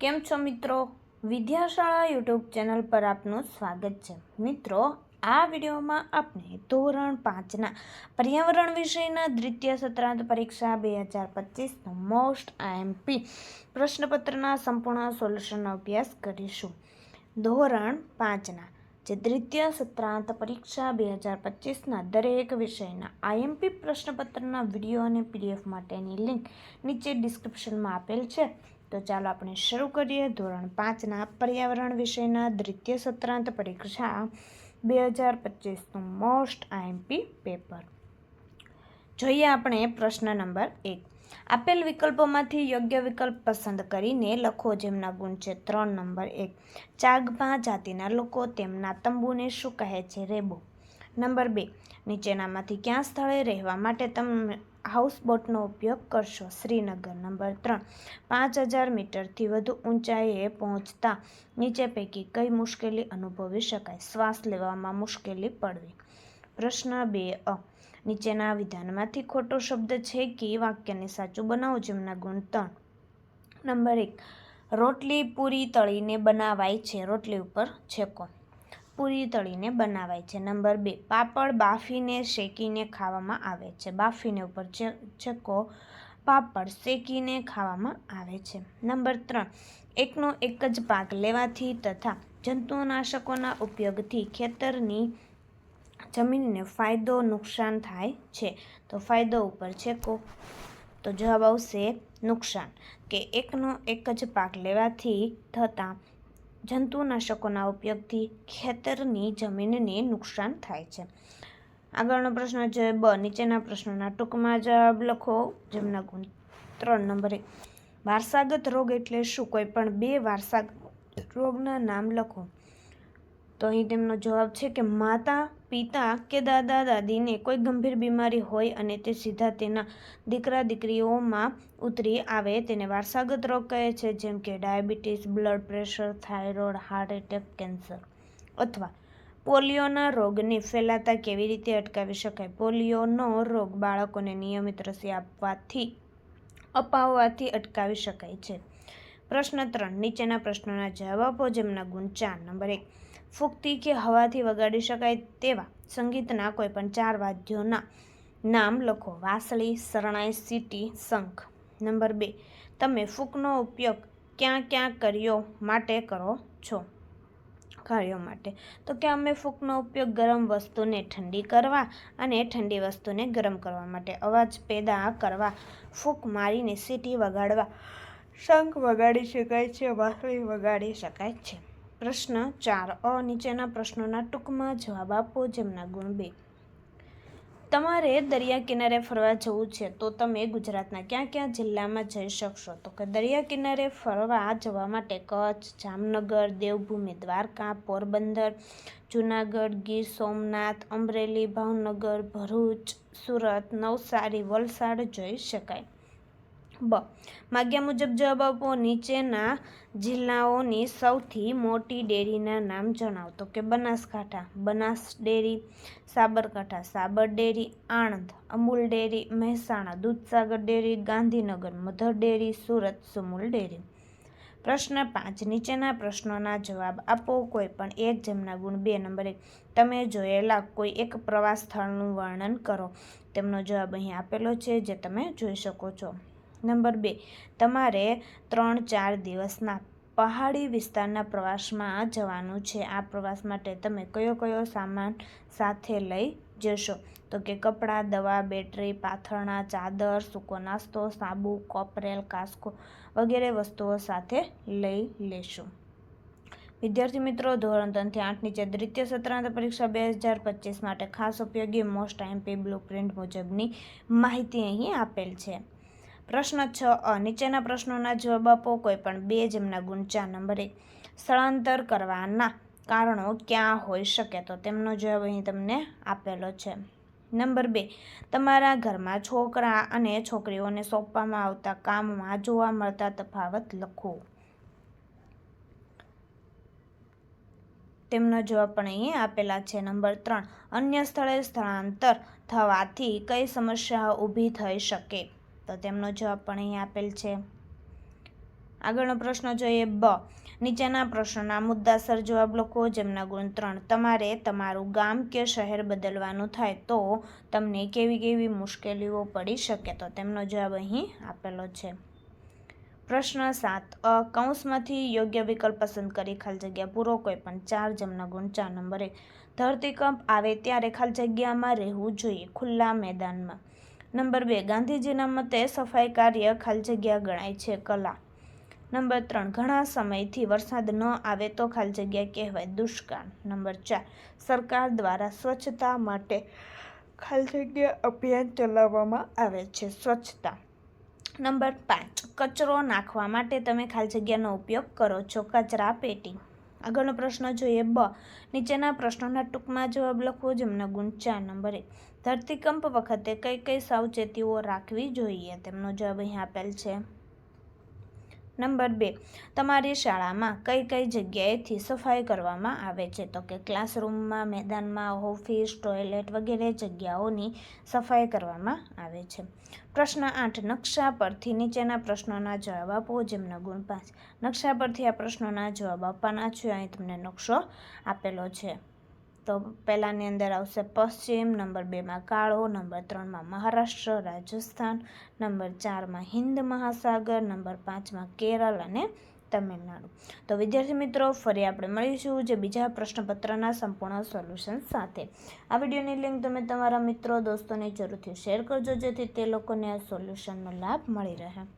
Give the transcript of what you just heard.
કેમ છો મિત્રો? વિદ્યાશાળા યુટ્યુબ ચેનલ પર આપનું સ્વાગત છે. મિત્રો, આ વિડીયોમાં આપણે ધોરણ પાંચના પર્યાવરણ વિષયના દ્વિતીય સત્રાંત પરીક્ષા બે હજાર પચીસનો મોસ્ટ આઈએમપી પ્રશ્નપત્રના સંપૂર્ણ સોલ્યુશનનો અભ્યાસ કરીશું. ધોરણ પાંચના જે દ્વિતીય સત્રાંત પરીક્ષા બે હજાર પચીસના દરેક વિષયના આઈએમપી પ્રશ્નપત્રના વીડિયો અને પીડીએફ માટેની લિંક નીચે ડિસ્ક્રિપ્શનમાં આપેલ છે. તો ચાલો આપણે શરૂ કરીએ. ધોરણ પાંચના પર્યાવરણ વિષયના દ્વિતીય સત્રાંત પરીક્ષા બે હજાર પચીસનું મોસ્ટ આઈએમપી પેપર. જોઈએ આપણે પ્રશ્ન નંબર એક. આપેલ વિકલ્પોમાંથી યોગ્ય વિકલ્પ પસંદ કરીને લખો જેમના ગુણ છે ત્રણ. નંબર એક. ચાગભા જાતિના લોકો તેમના તંબુને શું કહે છે? રેબો. નંબર બે, નીચેનામાંથી ક્યાં સ્થળે રહેવા માટે તમે હાઉસબોટનો ઉપયોગ કરશો? શ્રીનગર. નંબર ત્રણ, પાંચ હજાર મીટરથી વધુ ઊંચાઈએ પહોંચતા નીચે પૈકી કઈ મુશ્કેલી અનુભવી શકાય? શ્વાસ લેવામાં મુશ્કેલી પડવી. પ્રશ્ન બે, અ, નીચેના વિધાનમાંથી ખોટો શબ્દ છે કે વાક્યને સાચું બનાવો જેમના ગુણ ત્રણ? નંબર એક, રોટલી પૂરી તળીને બનાવાય છે. રોટલી ઉપર છેકો. પૂરી તળીને બનાવાય છે. નંબર બે, પાપડ બાફીને શેકીને ખાવામાં આવે છે. બાફીને ઉપર ચકો પાપડ શેકીને ખાવામાં આવે છે. નંબર ત્રણ, એકનો એક જ પાક લેવાથી તથા જંતુનાશકોના ઉપયોગથી ખેતરની જમીનને ફાયદો નુકસાન થાય છે. તો ફાયદો ઉપર છેકો. તો જવાબ આવશે નુકસાન, કે એકનો એક જ પાક લેવાથી થતાં જંતુનાશકોના ઉપયોગથી ખેતરની જમીનને નુકસાન થાય છે. આગળનો પ્રશ્ન છે બ, નીચેના પ્રશ્નોના ટૂંકમાં જવાબ લખો. જેમના ગુણ ત્રણ નંબરે. વારસાગત રોગ એટલે શું? કોઈ પણ બે વારસાગત રોગના નામ લખો. તો અહીં તેમનો જવાબ છે કે માતા, પિતા કે દાદા, દાદીને કોઈ ગંભીર બીમારી હોય અને તે સીધા તેના દીકરા, દીકરીઓમાં ઉતરી આવે તેને વારસાગત રોગ કહે છે, જેમ કે diabetes, blood pressure, thyroid, heart attack, cancer અથવા પોલિયોના રોગને ફેલાતા કેવી રીતે અટકાવી શકાય? પોલિયોનો રોગ બાળકોને નિયમિત રસી આપવાથી, અપાવવાથી અટકાવી શકાય છે. પ્રશ્ન ત્રણ, નીચેના પ્રશ્નોના જવાબો જેમના ગુણ ચાર, નંબર એક ફૂંકતી કે હવાથી વગાડી શકાય તેવા સંગીતના કોઈપણ ચાર વાદ્યોના નામ લખો. વાંસળી, શરણાઈ, સીટી, શંખ. નંબર બે. તમે ફૂકનો ઉપયોગ ક્યાં ક્યાં કર્યો માટે કરો છો? કાર્યો માટે. તો કે અમે ફૂકનો ઉપયોગ ગરમ વસ્તુને ઠંડી કરવા અને ઠંડી વસ્તુને ગરમ કરવા માટે. અવાજ પેદા કરવા, ફૂક મારીને સીટી વગાડવા. શંખ વગાડી શકાય છે, વાસળી વગાડી શકાય છે. પ્રશ્ન ચાર. અ નીચેના પ્રશ્નોના ટૂંકમાં જવાબ આપો, જેમના ગુણ બે. તમારે દરિયા કિનારે ફરવા જવું છે, તો તમે ગુજરાતના ક્યાં ક્યાં જિલ્લામાં જઈ શકશો? તો કે દરિયા કિનારે ફરવા જવા માટે કચ્છ, જામનગર, દેવભૂમિ, દ્વારકા, પોરબંદર, જૂનાગઢ, ગીર, સોમનાથ, અમરેલી, ભાવનગર, ભરૂચ, સુરત, નવસારી, વલસાડ જઈ શકાય. બ. માગ્યા મુજબ જવાબ આપો નીચેના જિલ્લાઓની સૌથી મોટી ડેરીના નામ જણાવો તો કે Banaskantha, Banas dairy, Sabarkantha, Sabar dairy, Anand, Amul dairy, Mehsana, Dudhsagar dairy, Gandhinagar, mother dairy, Surat, Sumul dairy. પ્રશ્ન પાંચ. નીચેના પ્રશ્નોના જવાબ આપો. કોઈ પણ એક જેમના ગુણ બે નંબર. તમે જોયેલા કોઈ એક પ્રવાસ સ્થળનું વર્ણન કરો. તેમનો જવાબ અહીં આપેલો છે, જે તમે જોઈ શકો છો. નંબર બે. તમારે ત્રણ ચાર દિવસના પહાડી વિસ્તારના પ્રવાસમાં જવાનું છે. આ પ્રવાસ માટે તમે કયો કયો સામાન સાથે લઈ જશો? તો કે કપડાં, દવા, બેટરી, પાથરણા, ચાદર, સૂકો નાસ્તો, સાબુ, કોપરેલ, કાસ્કો વગેરે વસ્તુઓ સાથે લઈ લેશો. વિદ્યાર્થી મિત્રો, ધોરણ ત્રણથી આઠ નીચે દ્વિતીય સત્રાંત પરીક્ષા બે હજાર પચીસ માટે ખાસ ઉપયોગી મોસ્ટ આઈમ્પી બ્લુ પ્રિન્ટ મુજબની માહિતી અહીં આપેલ છે. પ્રશ્ન છ, અ, નીચેના પ્રશ્નોના જવાબ આપો કોઈ પણ બે જેમના ગુણ નંબર સ્થળાંતર કરવાના કારણો ક્યાં હોઈ શકે? તો તેમનો જવાબ અહીં તમને આપેલો છે. નંબર બે, તમારા ઘરમાં છોકરા અને છોકરીઓને સોંપવામાં આવતા કામમાં જોવા મળતા તફાવત લખો. તેમનો જવાબ પણ અહીં આપેલા છે. નંબર ત્રણ, અન્ય સ્થળે સ્થળાંતર થવાથી કઈ સમસ્યાઓ ઊભી થઈ શકે? તો તેમનો જવાબ પણ અહીં આપેલ છે. આગળનો પ્રશ્ન જોઈએ બ. નીચેના પ્રશ્નના મુદ્દાસર જવાબ લખો, જેમના ગુણ ત્રણ. તમારે તમારું ગામ કે શહેર બદલવાનું થાય તો તમને કેવી કેવી મુશ્કેલીઓ પડી શકે? તો તેમનો જવાબ અહીં આપેલો છે. પ્રશ્ન સાત. અ. કૌંસમાંથી યોગ્ય વિકલ્પ પસંદ કરી ખાલી જગ્યા પૂરો કોઈ પણ ચાર, જેમના ગુણ ચાર. નંબર એક. ધરતીકંપ આવે ત્યારે ખાલી જગ્યામાં રહેવું જોઈએ. ખુલ્લા મેદાનમાં. નંબર બે ગાંધીજીના મતે સફાઈ કાર્ય ખાલી જગ્યા ગણાય છે કલા. નંબર ત્રણ, ઘણા સમયથી વરસાદ ન આવે તો ખાલી જગ્યા કહેવાય દુષ્કાળ. નંબર ચાર, સરકાર દ્વારા સ્વચ્છતા માટે ખાલી જગ્યા અભિયાન ચલાવવામાં આવે છે સ્વચ્છતા. નંબર પાંચ, કચરો નાખવા માટે તમે ખાલી જગ્યાનો ઉપયોગ કરો છો કચરા પેટી. આગળનો પ્રશ્ન જોઈએ બ, નીચેના પ્રશ્નોના ટૂંકમાં જવાબ લખવો જેમના ગુણ ચાર નંબર એક ધરતીકંપ વખતે કઈ કઈ સાવચેતીઓ રાખવી જોઈએ? તેમનો જવાબ અહીં આપેલ છે. નંબર બે, તમારી શાળામાં કઈ કઈ જગ્યાએથી સફાઈ કરવામાં આવે છે? તો કે ક્લાસરૂમમાં, મેદાનમાં, ઓફિસ, ટોયલેટ વગેરે જગ્યાઓની સફાઈ કરવામાં આવે છે. પ્રશ્ન આઠ, નકશા પરથી નીચેના પ્રશ્નોના જવાબ આપો, જેમના ગુણ પાંચ. નકશા પરથી આ પ્રશ્નોના જવાબ આપવાના છે. અહીં તમને નકશો આપેલો છે. તો પહેલાંની અંદર આવશે પશ્ચિમ, નંબર બેમાં કાળો, નંબર ત્રણમાં મહારાષ્ટ્ર, રાજસ્થાન, નંબર ચારમાં હિન્દ મહાસાગર, નંબર પાંચમાં કેરળ અને તમિલનાડુ. તો વિદ્યાર્થી મિત્રો, ફરી આપણે મળીશું જે બીજા પ્રશ્નપત્રના સંપૂર્ણ સોલ્યુશન સાથે. આ વિડીયોની લિંક તમે તમારા મિત્રો, દોસ્તોને જરૂરથી શેર કરજો જેથી તે લોકોને આ સોલ્યુશનનો લાભ મળી રહે.